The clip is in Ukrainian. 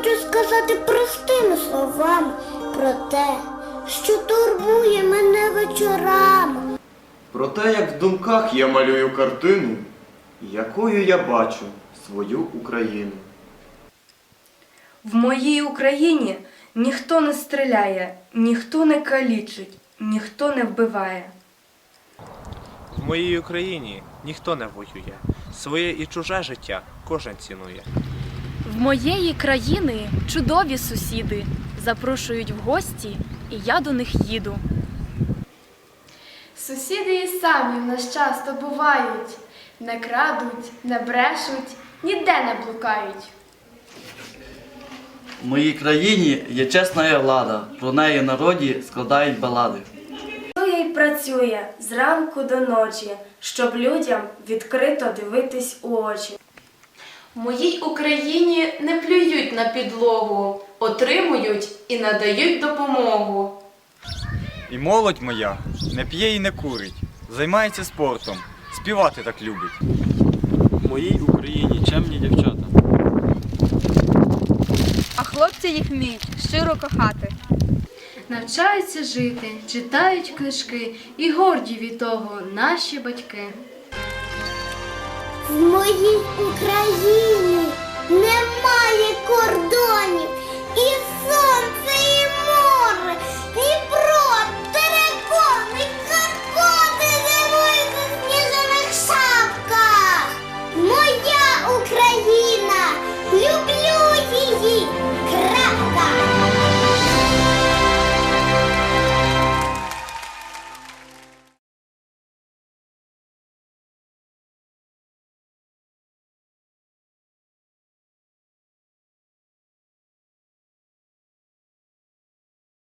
хочу сказати простими словами про те, що турбує мене вечорами. Про те, як в думках я малюю картину, якою я бачу свою Україну. В моїй Україні ніхто не стріляє, ніхто не калічить, ніхто не вбиває. В моїй Україні ніхто не воює. Своє і чуже життя кожен цінує. В моєї країни чудові сусіди запрошують в гості, і я до них їду. Сусіди і самі в нас часто бувають, не крадуть, не брешуть, ніде не блукають. В моїй країні є чесна влада, про неї народі складають балади. Працює й працює зранку до ночі, щоб людям відкрито дивитись у очі. В моїй Україні не плюють на підлогу, отримують і надають допомогу. І молодь моя не п'є і не курить, займається спортом, співати так любить. В моїй Україні чемні дівчата. А хлопці їх вміють щиро кохати. Навчаються жити, читають книжки і горді від того наші батьки. В моїй Україні немає кордонів